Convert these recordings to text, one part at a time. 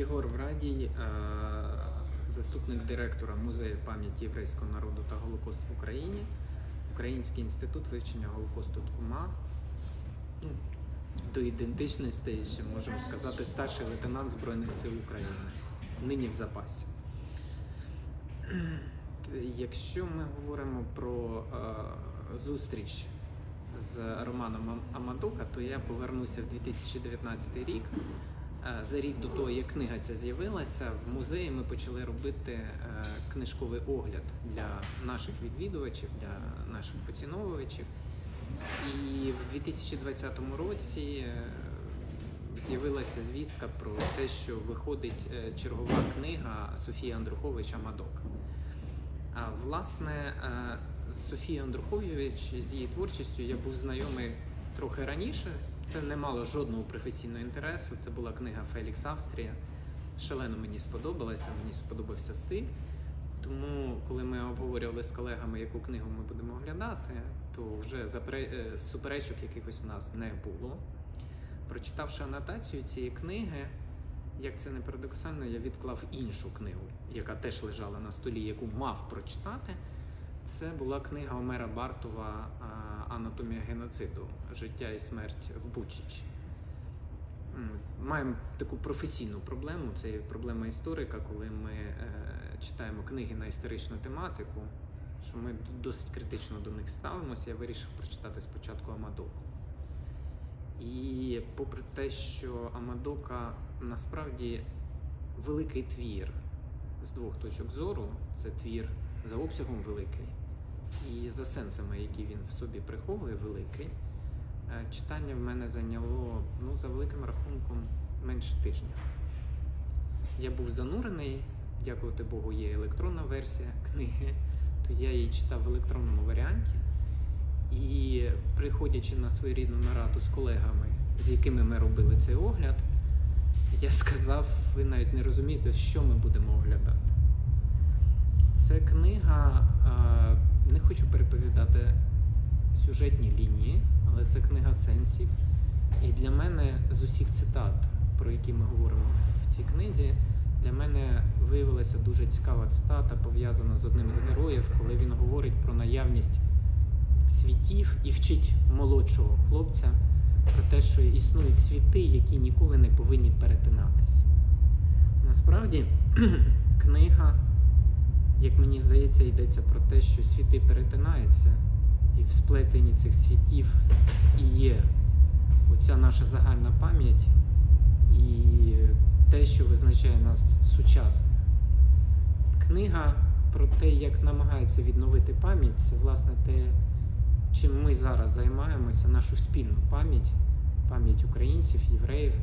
Єгор Врадій, е, заступник директора Музею пам'яті єврейського народу та Голокост в Україні, Український інститут вивчення Голокосту ТКУМА. До ідентичності ще можемо сказати старший лейтенант Збройних сил України. Нині в запасі. Якщо ми говоримо про е, зустріч з Романом Ам- Амадока, то я повернуся в 2019 рік. Е, За рік до того, як книга ця з'явилася, в музеї ми почали робити е, книжковий огляд для наших відвідувачів, для наших поціновувачів. І в 2020 році е, з'явилася звістка про те, що виходить чергова книга Софії Андрухович Амадок. А, Власне, з Софією Андрухович з її творчістю я був знайомий трохи раніше. Це не мало жодного професійного інтересу. Це була книга Фелікс Австрія. Шалено мені сподобалася, мені сподобався стиль. Тому, коли ми обговорювали з колегами, яку книгу ми будемо оглядати, то вже запре- е, суперечок якихось у нас не було. Прочитавши анотацію цієї книги, як це не парадоксально, я відклав іншу книгу, яка теж лежала на столі, яку мав прочитати. Це була книга Омера Бартова Анатомія геноциду Життя і смерть в Бучичі. Маємо таку професійну проблему. Це є проблема історика, коли ми е, читаємо книги на історичну тематику, що ми досить критично до них ставимося. Я вирішив прочитати спочатку Амадоку. І попри те, що Амадока насправді великий твір з двох точок зору, це твір за обсягом великий і за сенсами, які він в собі приховує, великий. Е, Читання в мене зайняло, ну, за великим рахунком, менше тижня. Я був занурений, дякувати Богу, є електронна версія книги, то я її читав в електронному варіанті. І приходячи на своєрідну нараду з колегами, з якими ми робили цей огляд, я сказав: ви навіть не розумієте, що ми будемо оглядати. Це книга, е, не хочу переповідати сюжетні лінії, але це книга сенсів. І для мене з усіх цитат, про які ми говоримо в цій книзі, для мене виявилася дуже цікава цитата, пов'язана з одним з героїв, коли він говорить про наявність світів і вчить молодшого хлопця про те, що існують світи, які ніколи не повинні перетинатися. Насправді, книга, як мені здається, йдеться про те, що світи перетинаються, і в сплетенні цих світів і є оця наша загальна пам'ять і те, що визначає нас сучасних. Книга про те, як намагаються відновити пам'ять, це власне те, чим ми зараз займаємося, нашу спільну пам'ять, пам'ять українців, євреїв,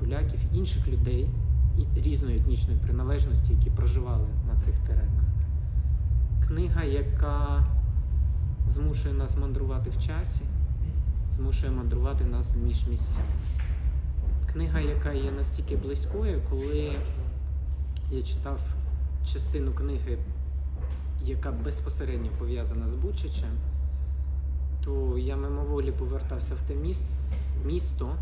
поляків, інших людей різної етнічної приналежності, які проживали на цих теренах. Книга, яка змушує нас мандрувати в часі, змушує мандрувати нас між місцями. Книга, яка є настільки близькою, коли я читав частину книги, яка безпосередньо пов'язана з Бучичем, то я мимоволі повертався в те місто,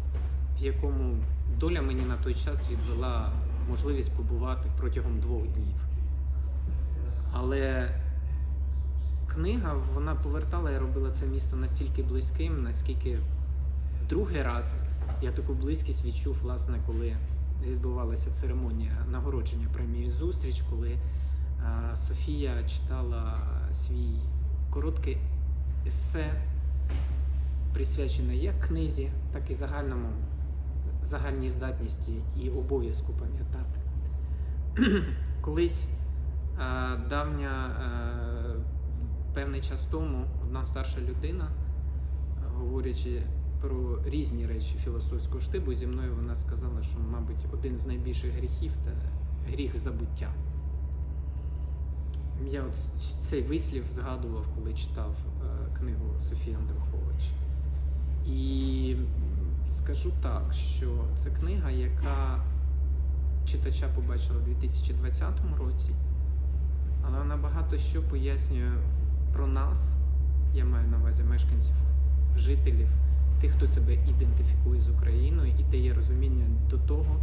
в якому доля мені на той час відвела можливість побувати протягом двох днів. Але книга вона повертала і робила це місто настільки близьким, наскільки другий раз я таку близькість відчув, власне, коли відбувалася церемонія нагородження премією зустріч, коли а, Софія читала свій короткий есе, присвячене як книзі, так і загальному загальній здатності і обов'язку пам'ятати. Колись а, давня е, певний час тому одна старша людина, говорячи про різні речі філософського штибу, зі мною вона сказала, що, мабуть, один з найбільших гріхів це гріх забуття. Я от цей вислів згадував, коли читав е, книгу Софії Андрухович. І скажу так, що це книга, яка читача побачила у 2020 році, але вона багато що пояснює про нас, я маю на увазі мешканців, жителів, тих, хто себе ідентифікує з Україною, і дає розуміння до того,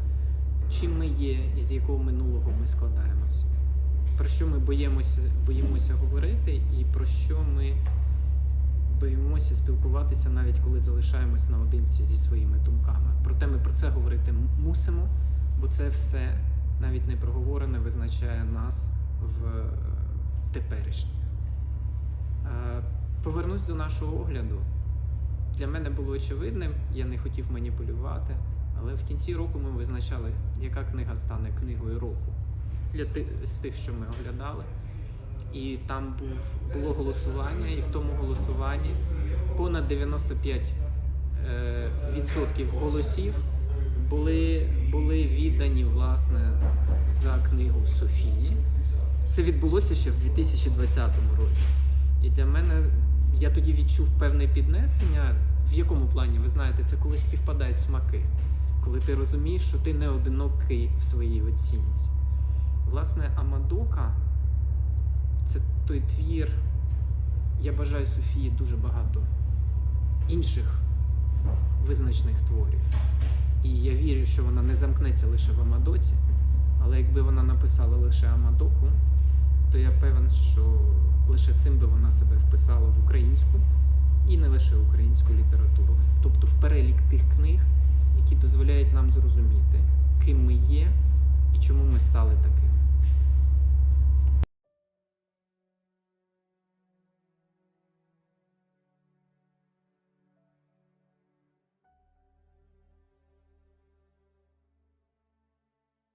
чим ми є і з якого минулого ми складаємося. Про що ми боїмося, боїмося говорити, і про що ми боїмося спілкуватися, навіть коли залишаємось наодинці зі своїми думками. Проте ми про це говорити мусимо, бо це все навіть не проговорене визначає нас в е, теперішніх. Е, Повернусь до нашого огляду. Для мене було очевидним, я не хотів маніпулювати, але в кінці року ми визначали, яка книга стане книгою року для тих, з тих, що ми оглядали. І там був, було голосування, і в тому голосуванні понад 95 е, відсотків голосів були, були віддані власне за книгу Софії. Це відбулося ще в 2020 році. І для мене я тоді відчув певне піднесення. В якому плані, ви знаєте, це коли співпадають смаки, коли ти розумієш, що ти не одинокий в своїй оцінці. Власне, Амадока це той твір. Я бажаю Софії дуже багато інших визначних творів. І я вірю, що вона не замкнеться лише в Амадоці, але якби вона написала лише Амадоку, то я певен, що лише цим би вона себе вписала в українську і не лише українську літературу, тобто в перелік тих книг, які дозволяють нам зрозуміти, ким ми є і чому ми стали такими.